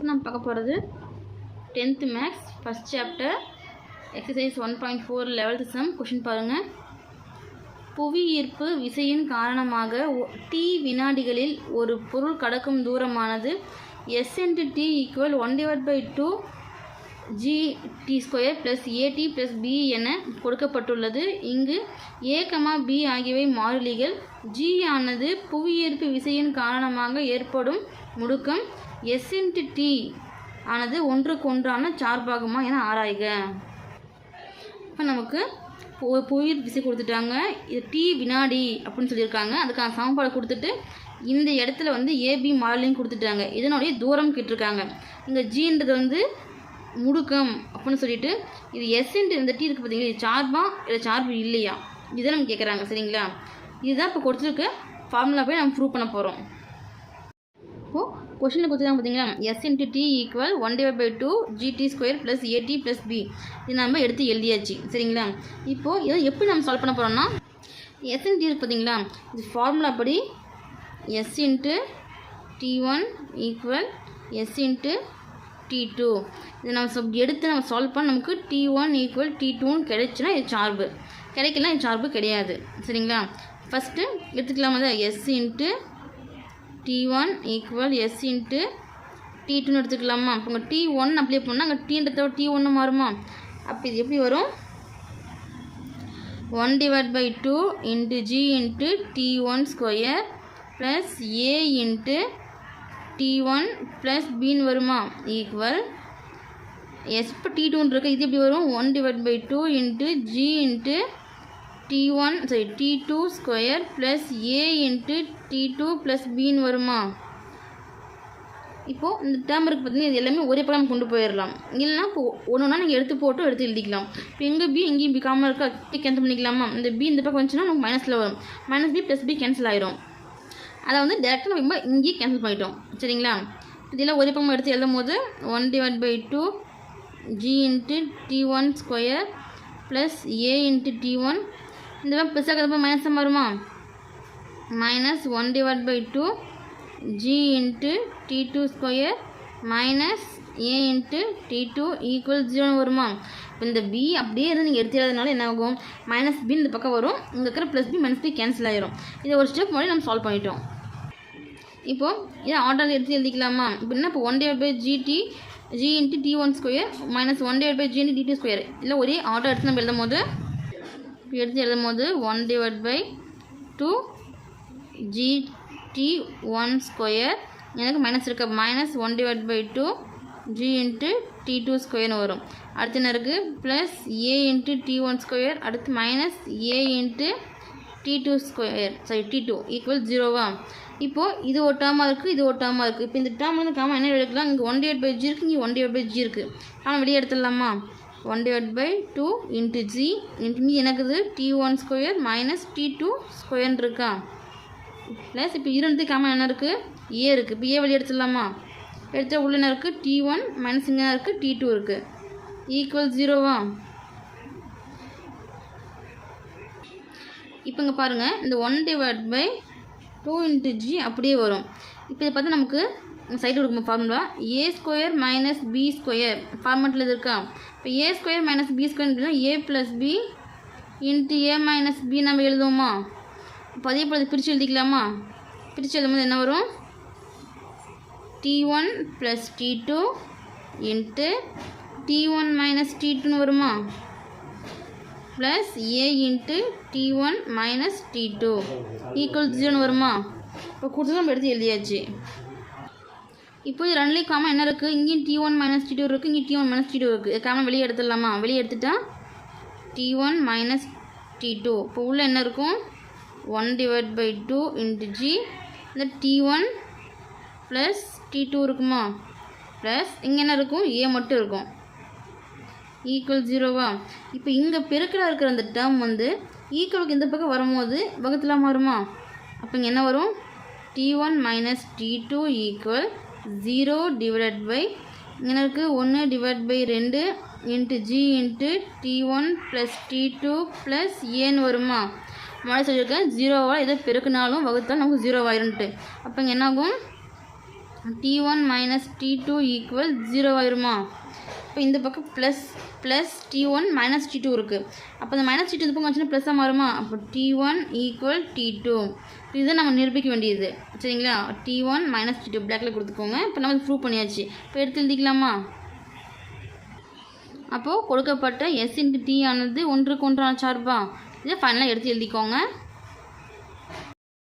நம்ம பார்க்க போகிறது tenth maths first chapter exercise one point four eleventh sum question பாருங்கள் புவி ஈர்ப்பு விசையின் காரணமாக ஒ- டி வினாடிகளில் ஒரு பொருள் கடக்கும் தூரமானது. S into T equal one divide by two G T square plus AT plus B என கொடுக்கப்பட்டுள்ளது. இங்கு ஏ கமா பி ஆகியவை மாறிலிகள். ஜி ஆனது புவியீர்ப்பு விசையின் காரணமாக ஏற்படும் முடுக்கம். எஸ் இன்ட்டு டி ஆனது ஒன்றுக்கொன்றான சார்பாகுமா என ஆராய்க. இப்போ நமக்கு பு- புவியீர்ப்பு விசை கொடுத்துட்டாங்க. இது டி வினாடி அப்படின்னு சொல்லியிருக்காங்க. அதுக்கான சமன்பாடு கொடுத்துட்டு இந்த இடத்துல வந்து ஏபி மாடலையும் கொடுத்துட்டாங்க. இதனுடைய தூரம் கேட்டிருக்காங்க. இங்கே ஜின்றது வந்து முடுக்கம் அப்படின்னு சொல்லிட்டு இது எஸ்ன்ட்டு இந்த டி இருக்குது பார்த்தீங்களா இது சார்பா இல்லை சார்பு இல்லையா? இதை நம்ம கேட்குறாங்க சரிங்களா? இதுதான் இப்போ கொடுத்துருக்க ஃபார்முலா போய் நம்ம ப்ரூவ் பண்ண போகிறோம் கொஷினில் கொடுத்துருக்காங்க பார்த்தீங்களா S into T equal one divide by two GT square plus AT plus B இது நம்ம எடுத்து எழுதியாச்சு. சரிங்களா? இப்போது இதை எப்படி நம்ம சால்வ் பண்ண போகிறோம்னா எஸ் இன்ட்டு இருக்கு பார்த்தீங்களா இது ஃபார்முலா படி S into T one equal S into T two இதை நம்ம சப் எடுத்து நம்ம சால்வ் பண்ண நமக்கு டி ஒன் ஈக்குவல் டி டூன்னு கிடைச்சுன்னா இது சார்பு. கிடைக்கலாம் இது சார்பு கிடையாது. சரிங்களா? ஃபஸ்ட்டு எடுத்துக்கலாமா S into T one equal S into T டூன்னு எடுத்துக்கலாமா? இப்போ உங்கள் டி ஒன் அப்ளை பண்ணால் அங்கே டீன்றத டி ஒன்று மாறுமா? அப்போ இது எப்படி வரும்? One divide by two into G into T one square plus A into T one plus பின்னு வருமா? ஈக்குவல் எஸ் இப்போ டி டூன்னு இருக்குது இது எப்படி வரும்? One divide by two into G into T one sorry T two square plus A into T two plus பின்னு வருமா? இப்போது இந்த டேம் இருக்குது பார்த்தீங்கன்னா இது எல்லாமே ஒரே பக்கம் கொண்டு போயிடலாம் இல்லைன்னா இப்போ ஒன்று ஒன்றா நீங்கள் எடுத்து போட்டு எடுத்து எழுதிக்கலாம். இப்போ எங்கே பி எங்கேயும் பி காமல் இருக்கா கேன்சல் பண்ணிக்கலாமா? இந்த பி இந்த பக்கம் வந்துச்சுன்னா நமக்கு மைனஸில் வரும். Minus B plus B cancel ஆயிரும். அதை வந்து டேரெக்டாக நம்ம இங்கேயே கேன்சல் பண்ணிட்டோம். சரிங்களா? இதெல்லாம் ஒரே பக்கம் எடுத்து எழுதும் போது one divide by two G into T one square plus A into T one இந்த மாதிரி பெருசாக ஆகிறப்ப மைனஸ் வருமா minus one divide by two G into T two square minus A into T two equal ஜீரோன்னு வருமா? இப்போ இந்த B அப்படியே இருந்து நீங்கள் எடுத்துறதுனால என்ன ஆகும்? மைனஸ் பி இந்த பக்கம் வரும் இங்கே இருக்கிற plus B minus B cancel ஆயிரும். இதை ஒரு ஸ்டெப் முன்னாடி நம்ம சால்வ் பண்ணிட்டோம். இப்போது இதை ஆர்டர் எடுத்து எழுதிக்கலாமா? இப்போ என்ன இப்போ one divide by GT G into T one square minus one divide by G into T two square இல்லை ஒரே ஆர்டர் எடுத்து நம்ம எழுதும் போது எடுத்து எழுதும் போது one divide by two GT one square எனக்கு மைனஸ் இருக்க. Minus one divide by two G into T two ஸ்கொயர்னு வரும். அடுத்து என்ன இருக்குது plus A into T one square அடுத்து minus A into T two square sorry T two equal ஜீரோவா இப்போது இது ஒரு டேர்மாக இருக்குது இது ஒரு டேர்மாக இருக்குது இப்போ இந்த டேர்ம் வந்து காமன் என்ன எடுக்கலாம் இங்கே ஒன் டிவைட் பை ஜி இருக்குது இங்கே ஒன் டிவைட் பை ஜி இருக்குது ஆனால் வெளியே எடுத்துடலாமா? One divide by two into G into எனக்குது T one square minus T two ஸ்கொயர்னு இருக்கா? ப்ளஸ் இப்போ இரண்டு காமன் என்ன இருக்குது ஏ இருக்குது இப்போ ஏ வழி எடுத்துடலாமா? எடுத்தால் உள்ள என்ன இருக்குது டி ஒன் மைனஸ் இங்கே இருக்குது டி டூ இருக்குது ஈக்குவல் ஜீரோவா இப்போ இங்கே பாருங்கள் இந்த one divide by two into G அப்படியே வரும். இப்போ இதை பார்த்தா நமக்கு சைடு கொடுக்கும் formula A square minus B square ஃபார்மெட்டில் இது இருக்கா? இப்போ A square minus B square அப்படின்னா A plus B into A minus B நம்ம எழுதுவோமா? இப்போ அதே போல் பிரித்து எழுதிக்கலாமா? பிரித்து எழுதும்போது என்ன வரும்? T one plus T two into T one minus T டூன்னு வருமா? Plus A into T one minus T two equal ஜீரோன்னு வருமா? இப்போ கொடுத்து நம்ம எடுத்து எழுதியாச்சு. இப்போ இது ரெண்டுலேயும் காமன் என்ன இருக்குது இங்கேயும் T one minus T two இருக்குது இங்கே T one minus T two இருக்குது காமன் வெளியே எடுத்துடலாமா? வெளியே எடுத்துட்டா T one minus T two இப்போ உள்ள என்ன இருக்கும்? One divide by two into G இந்த T one plus T two இருக்குமா? ப்ளஸ் இங்கே என்ன இருக்கும்? ஏ மட்டும் இருக்கும். ஈக்குவல் ஜீரோவா இப்போ இங்கே பெருக்கில் இருக்கிற அந்த டேர்ம் வந்து ஈக்குவலுக்கு இந்த பக்கம் வரும்போது பக்கத்தில் மாறுமா? அப்போ இங்கே என்ன வரும்? T one minus T two equal zero divide by இங்கே இருக்குது ஒன்று டிவைட் பை ரெண்டு into G into T one plus T two plus ஏன்னு வருமா? முன்னாடி சொல்லியிருக்கேன் ஜீரோவால் எதை பெருக்குனாலும் வகுத்தால் நமக்கு ஜீரோ ஆயிரும்ட்டு அப்போ இங்கே என்னாகும்? T one minus T two equal zero ஆயிருமா? இப்போ இந்த பக்கம் plus plus T one minus T two இருக்குது அப்போ இந்த மைனஸ் டி டூ இந்த பக்கம் வச்சுன்னா ப்ளஸ்ஸாக மாறுமா? அப்போ T one equal T two இதுதான் நம்ம நிரூபிக்க வேண்டியது. சரிங்களா? T one minus T two பிளாக்ல கொடுத்துக்கோங்க. இப்போ நம்ம ப்ரூவ் பண்ணியாச்சு. இப்போ எடுத்து எழுதிக்கலாமா? அப்போது கொடுக்கப்பட்ட எஸ் இன்ட்டு டி ஆனது ஒன்றுக்கு ஒன்றான சார்பா? இதை ஃபைனலாக எடுத்து எழுதிக்கோங்க.